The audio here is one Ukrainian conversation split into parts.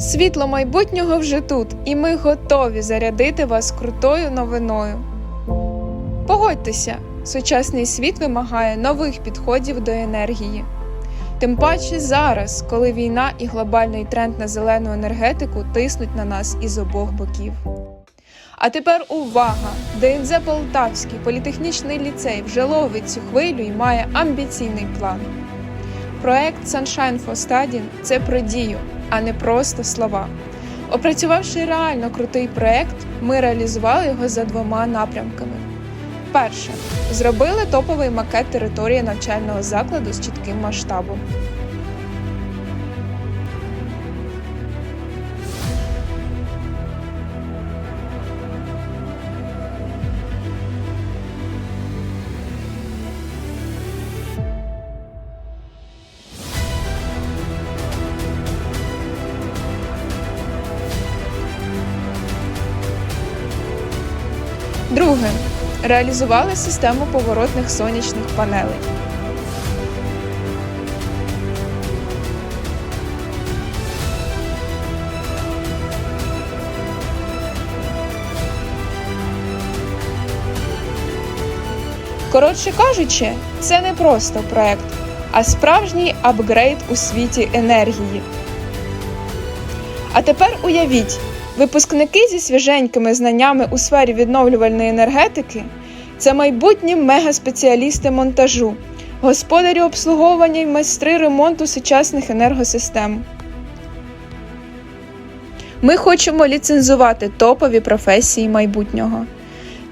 Світло майбутнього вже тут, і ми готові зарядити вас крутою новиною. Погодьтеся, сучасний світ вимагає нових підходів до енергії. Тим паче зараз, коли війна і глобальний тренд на зелену енергетику тиснуть на нас із обох боків. А тепер увага! ДНЗ Полтавський політехнічний ліцей вже ловить цю хвилю і має амбіційний план. Проект Sunshine for Studying – це про дію, а не просто слова. Опрацювавши реально крутий проект, ми реалізували його за двома напрямками. Перше, зробили топовий макет території навчального закладу з чітким масштабом. Друге, реалізували систему поворотних сонячних панелей. Коротше кажучи, це не просто проект, а справжній апгрейд у світі енергії. А тепер уявіть, випускники зі свіженькими знаннями у сфері відновлювальної енергетики це майбутні мегаспеціалісти монтажу, господарі обслуговування і майстри ремонту сучасних енергосистем. Ми хочемо ліцензувати топові професії майбутнього: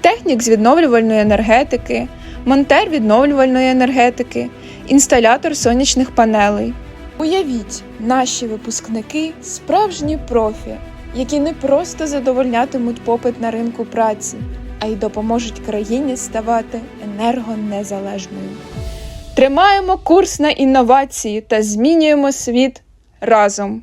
технік з відновлювальної енергетики, монтер відновлювальної енергетики, інсталятор сонячних панелей. Уявіть, наші випускники справжні профі, які не просто задовольнятимуть попит на ринку праці, а й допоможуть країні ставати енергонезалежною. Тримаємо курс на інновації та змінюємо світ разом.